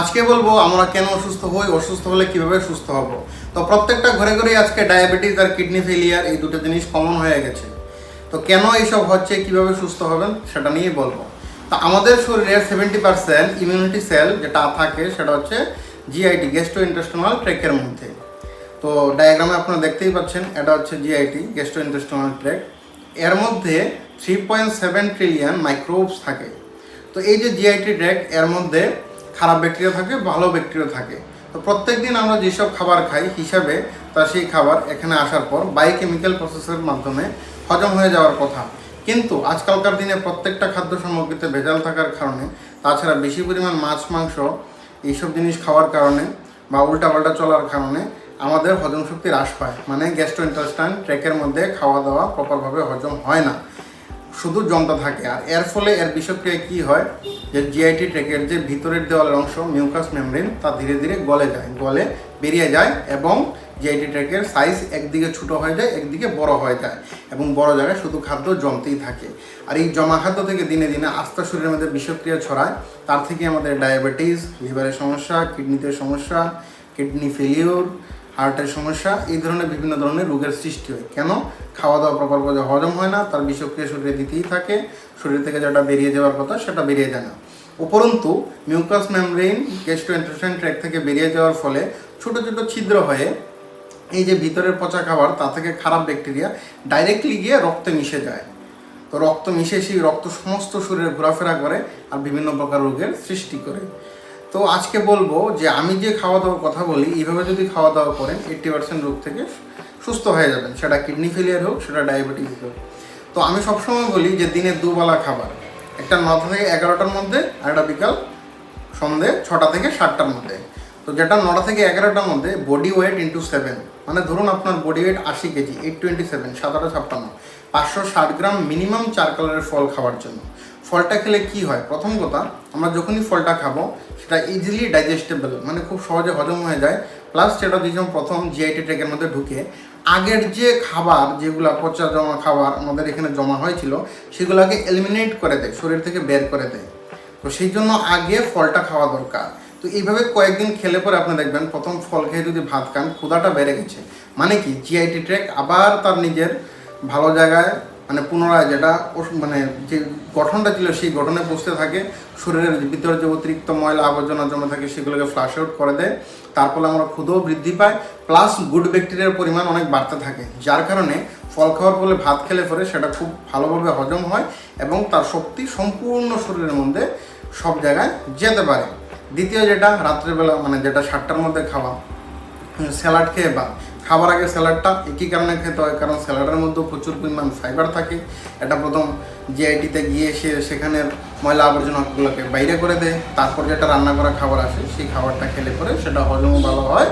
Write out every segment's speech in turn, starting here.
আজকে বলব, আমরা কেন অসুস্থ হই, অসুস্থ হলে কীভাবে সুস্থ হব? তো প্রত্যেকটা ঘরে ঘরে আজকে ডায়াবেটিস আর কিডনি ফেলিয়ার এই দুটো জিনিস কমন হয়ে গেছে। তো কেন এইসব হচ্ছে, কীভাবে সুস্থ হবেন, সেটা নিয়েই বলব। তো আমাদের শরীরের সেভেন্টি পার্সেন্ট ইমিউনিটি সেল যেটা থাকে, সেটা হচ্ছে জিআইটি গেস্টো ইন্টেস্টিনাল ট্র্যাকের মধ্যে। তো ডায়াগ্রামে আপনারা দেখতেই পাচ্ছেন, এটা হচ্ছে জিআইটি গেস্টো ইন্টেস্টিনাল ট্র্যাক এর মধ্যে three point seven trillion microbes থাকে। তো এই যে জিআইটি ট্র্যাক এর মধ্যে খারাপ ব্যাকটেরিয়া থাকে, ভালো ব্যাকটেরিয়া থাকে। তো প্রত্যেক দিন আমরা যেসব খাবার খাই হিসাবে, তা সেই খাবার এখানে আসার পর বায়োকেমিক্যাল প্রসেসের মাধ্যমে হজম হয়ে যাওয়ার কথা। কিন্তু আজকালকার দিনে প্রত্যেকটা খাদ্য সামগ্রীতে ভেজাল থাকার কারণে, তাছাড়া বেশি পরিমাণ মাছ, মাংস এইসব জিনিস খাওয়ার কারণে বা উল্টাপাল্টা চলার কারণে আমাদের হজম শক্তি হ্রাস পায়। মানে গ্যাস্ট্রো ইন্টাস্টাইন ট্র্যাকের মধ্যে খাওয়া দাওয়া প্রপারভাবে হজম হয় না। শুধু জমতে থাকে। আর এর ফলে এর বিষক্রিয়া কি হয়? যে জিআইটি ট্রেকের যে ভিতরের দেওয়ালের অংশ, মিউকাস মেমব্রেন, তা ধীরে ধীরে গলে যায়। গলে বেরিয়ে যায় এবং জিআইটি ট্রেকের সাইজ একদিকে ছোট হয়ে যায়, একদিকে বড় হয়ে যায় এবং বড় জায়গায় শুধু খাদ্য জমতেই থাকে। আর এই জমা খাদ্য থেকে দিনে দিনে আস্তে শরীরের মধ্যে বিষক্রিয়া ছড়ায়। তার থেকে আমাদের ডায়াবেটিস, লিভারের সমস্যা, কিডনিতে সমস্যা, কিডনি ফেলিওর হার্টের সমস্যা, এই ধরনের বিভিন্ন ধরনের রোগের সৃষ্টি হয়। কেন? খাওয়া দাওয়া প্রকল্প হজম হয় না, তার বিষক্রিয়া শরীরে দিতেই থাকে। শরীর থেকে যেটা বেরিয়ে যাওয়ার কথা, সেটা বেরিয়ে যায় না। উপরন্তু mucous membrane gastro intestine tract থেকে বেরিয়ে যাওয়ার ফলে ছোট ছোট ছিদ্র হয়ে এই যে ভিতরের পচা খাবার, তা থেকে খারাপ ব্যাকটেরিয়া ডাইরেক্টলি গিয়ে রক্তে মিশে যায়। তো রক্ত মিশে সেই রক্ত সমস্ত শরীরে ঘোরাফেরা করে আর বিভিন্ন প্রকার রোগের সৃষ্টি করে। তো আজকে বলব যে আমি যে খাওয়া দাওয়ার কথা বলি, এইভাবে যদি খাওয়া দাওয়া করেন এইট্টি পার্সেন্ট রোগ থেকে সুস্থ হয়ে যাবেন। সেটা কিডনি ফেলিয়ার হোক, সেটা ডায়াবেটিস হোক। তো আমি সবসময় বলি যে দিনে দুবেলা খাবার। একটা নটা থেকে এগারোটার মধ্যে আর একটা বিকাল সন্ধে ছটা থেকে সাতটার মধ্যে। তো যেটা নটা থেকে এগারোটার মধ্যে বডি ওয়েট ইন্টু সেভেন মানে ধরুন আপনার বডি ওয়েট আশি কেজি এইট টোয়েন্টি সেভেন সাতারো ছাপ্পান্ন পাঁচশো ষাট গ্রাম মিনিমাম চার কালারের ফল খাওয়ার জন্য। ফলটা খেলে কি হয়? প্রথম কথা, আমরা যখনই ফলটা খাব, সেটা ইজিলি ডাইজেস্টেবল মানে খুব সহজে হজম হয়ে যায়। প্লাস সেটা যখন প্রথম জিআইটি ট্র্যাকের মধ্যে ঢুকে, আগের যে খাবার, যেগুলো পচা জমা খাবার আমাদের এখানে জমা হয়েছিল, সেগুলোকে এলিমিনেট করে দেয়, শরীর থেকে বের করে দেয়। তো সেই জন্য আগে ফলটা খাওয়া দরকার। তো এইভাবে কয়েকদিন খেলে পরে আপনি দেখবেন, প্রথম ফল খেয়ে যদি ভাত খান, ক্ষুধাটা বেড়ে গেছে। মানে কি জিআইটি ট্র্যাক আবার তার নিজের ভালো জায়গায় মানে পুনরায় যেটা মানে যে গঠনটা ছিল, সেই গঠনে বসতে থাকে, শরীরের ভিতরে যে অতিরিক্ত ময়লা আবর্জনা জমে থাকে, সেগুলোকে ফ্লাশ আউট করে দেয়, তার ফলে আমরা ক্ষুদও বৃদ্ধি পায় প্লাস গুড ব্যাকটেরিয়ার পরিমাণ অনেক বাড়তে থাকে, যার কারণে ফল খাওয়ার ফলে ভাত খেলে পরে সেটা খুব ভালোভাবে হজম হয় এবং তার শক্তি সম্পূর্ণ শরীরের মধ্যে সব জায়গায় যেতে পারে। দ্বিতীয় যেটা, রাত্রেবেলা মানে যেটা সাতটার মধ্যে খাওয়া স্যালাড খেয়ে বা খাবার আগে স্যালাডটা একই কারণে খেতে হয়, কারণ স্যালাডের মধ্যেও প্রচুর পরিমাণ ফাইবার থাকে। এটা প্রথম জিআইটিতে গিয়ে সে সেখানের ময়লা আবর্জনাগুলোকে বাইরে করে দেয়, তারপর যেটা রান্না করা খাবার আসে, সেই খাবারটা খেলে পরে সেটা হজমও ভালো হয়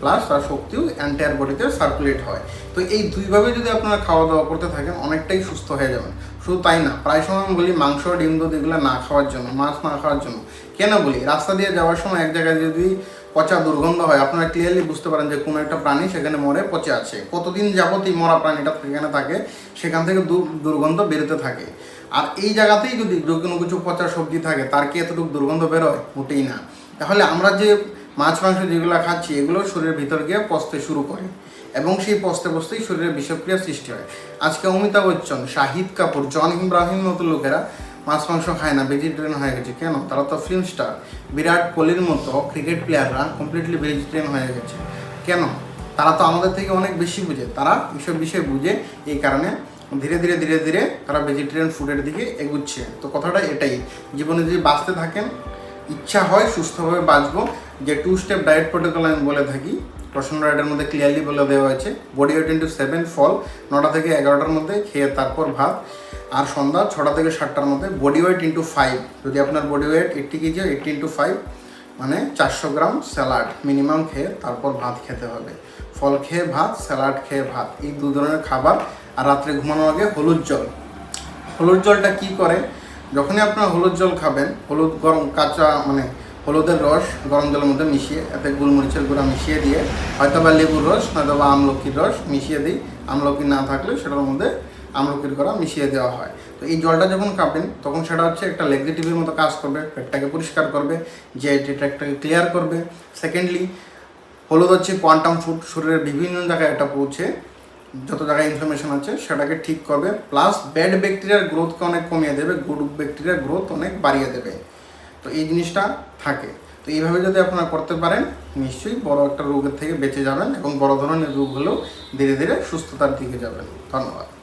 প্লাস তার শক্তিও অ্যান্টায়ার বডিতে সার্কুলেট হয়। তো এই দুইভাবে যদি আপনারা খাওয়া দাওয়া করতে থাকেন, অনেকটাই সুস্থ হয়ে যাবেন। শুধু তাই না, প্রায় সময় আমি বলি মাংস, ডিম দুধ এগুলো না খাওয়ার জন্য, মাছ না খাওয়ার জন্য। কেন বলি? রাস্তা দিয়ে যাওয়ার সময় এক জায়গায় যদি পচা দুর্গন্ধ হয়। আপনারা ক্লিয়ারলি বুঝতে পারেন যে কোনো একটা প্রাণী সেখানে মরে পচে আছে। কতদিন যাবত এই মরা প্রাণীটা সেখানে থাকে, সেখান থেকে দুর্গন্ধ বেরোতে থাকে। আর এই জায়গাতেই যদি কোনো কিছু পচা সবজি থাকে, তার কি এতটুকু দুর্গন্ধ বেরোয়? মোটেই না। তাহলে আমরা যে মাছ, মাংস যেগুলো খাচ্ছি, এগুলো শরীরের ভিতর গিয়ে পচতে শুরু করে এবং সেই পচতে পচতেই শরীরে বিষক্রিয়া সৃষ্টি হয়। আজকে অমিতাভ বচ্চন, শাহিদ কাপুর, জন ইব্রাহিম মতো লোকেরা মাছ মাংস খায় না ভেজিটেরিয়ান হয়ে গেছে। কেন? তারা তো ফিল্ম স্টার বিরাট কোহলির মতো ক্রিকেট প্লেয়াররা কমপ্লিটলি ভেজিটেরিয়ান হয়ে গেছে। কেন? তারা তো আমাদের থেকে অনেক বেশি বুঝে। তারা এইসব বিষয়ে বুঝে, এই কারণে ধীরে ধীরে ধীরে ধীরে তারা ভেজিটেরিয়ান ফুডের দিকে এগুচ্ছে। তো কথাটা এটাই, জীবনে যদি বাঁচতে থাকেন, ইচ্ছা হয় সুস্থভাবে বাঁচবো। যে টু স্টেপ ডায়েট প্রোটোকল আমি বলে থাকি প্রশ্ন রাইডের মধ্যে ক্লিয়ারলি বলে দেওয়া হয়েছে বডি ওয়েট ইন্টু সেভেন ফল নটা থেকে এগারোটার মধ্যে খেয়ে তারপর ভাত। আর সন্ধ্যা ছটা থেকে সাতটার মধ্যে বডি ওয়েট ইন্টু ফাইভ যদি আপনার body weight eighty kg eighty into five মানে চারশো গ্রাম স্যালাড মিনিমাম খেয়ে তারপর ভাত খেতে হবে। ফল খেয়ে ভাত স্যালাড খেয়ে ভাত। এই দু ধরনের খাবার আর রাত্রে ঘুমানোর আগে হলুদ জল। হলুদ জলটা কি করে? যখনই আপনার হলুদ জল খাবেন, হলুদ গরম কাঁচা মানে হলুদের রস গরম জলের মধ্যে মিশিয়ে, এতে গোলমরিচের গুঁড়া মিশিয়ে দিয়ে হয়তো বা লেবুর রস নয়তো বা আমলকির রস মিশিয়ে দিই। আমলকি না থাকলে সেটার মধ্যে আমলকির করা মিশিয়ে দেওয়া হয়। তো এই জলটা যখন খাবেন তখন সেটা হচ্ছে একটা লেগজেটিভের মতো কাজ করবে, পেটটাকে পরিষ্কার করবে জিআইটি ট্র্যাকটাকে ক্লিয়ার করবে। সেকেন্ডলি হলুদ হচ্ছে কোয়ান্টাম ফুড শরীরের বিভিন্ন জায়গায় এটা পৌঁছে, যত জায়গায় ইনফরমেশন আছে, সেটাকে ঠিক করবে। প্লাস ব্যাড ব্যাকটেরিয়ার গ্রোথকে অনেক কমিয়ে দেবে গুড ব্যাকটেরিয়ার গ্রোথ অনেক বাড়িয়ে দেবে। তো এই জিনিসটা থাকে। তো এইভাবে যদি আপনারা করতে পারেন, নিশ্চয়ই বড় একটা রোগের থেকে বেঁচে যাবেন এবং বড় ধরনের রোগ হলেও ধীরে ধীরে সুস্থতার দিকে যাবেন। ধন্যবাদ।